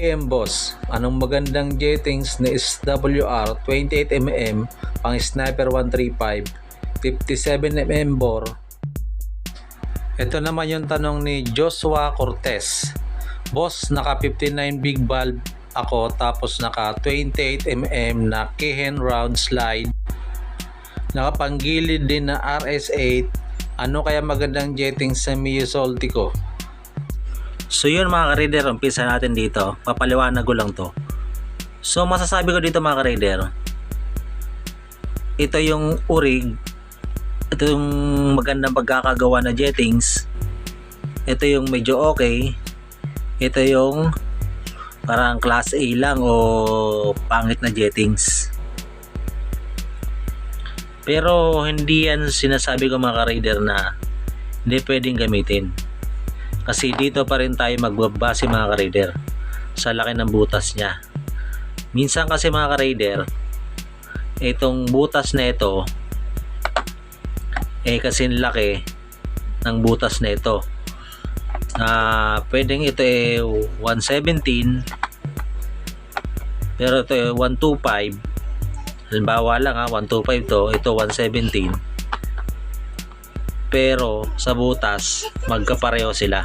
AM boss, anong magandang jettings na SWR 28mm pang Sniper 135 57mm bore? Ito naman yung tanong ni Joshua Cortez. Boss naka 59 big valve ako tapos naka 28mm na Kehen round slide. Nakapanggilid din na RS8 ano kaya magandang jetting sa Mio Solti ko So yun mga ka-reader, umpisa natin dito. Papaliwanag ko lang to. So masasabi ko dito mga ka-reader, ito yung urig, ito yung magandang pagkakagawa na jettings, ito yung medyo okay, ito yung parang class A lang o pangit na jettings. Pero hindi yan sinasabi ko mga ka-reader na hindi pwedeng gamitin. Kasi dito pa rin tayo magbabase mga ka-raider sa laki ng butas niya. Minsan kasi mga ka-raider, itong butas na ito eh kasi laki ng butas na ito. Ah, pwedeng ito eh 117 pero ito eh 125 halimbawa lang ha 125 to ito 117 pero sa butas magkapareho sila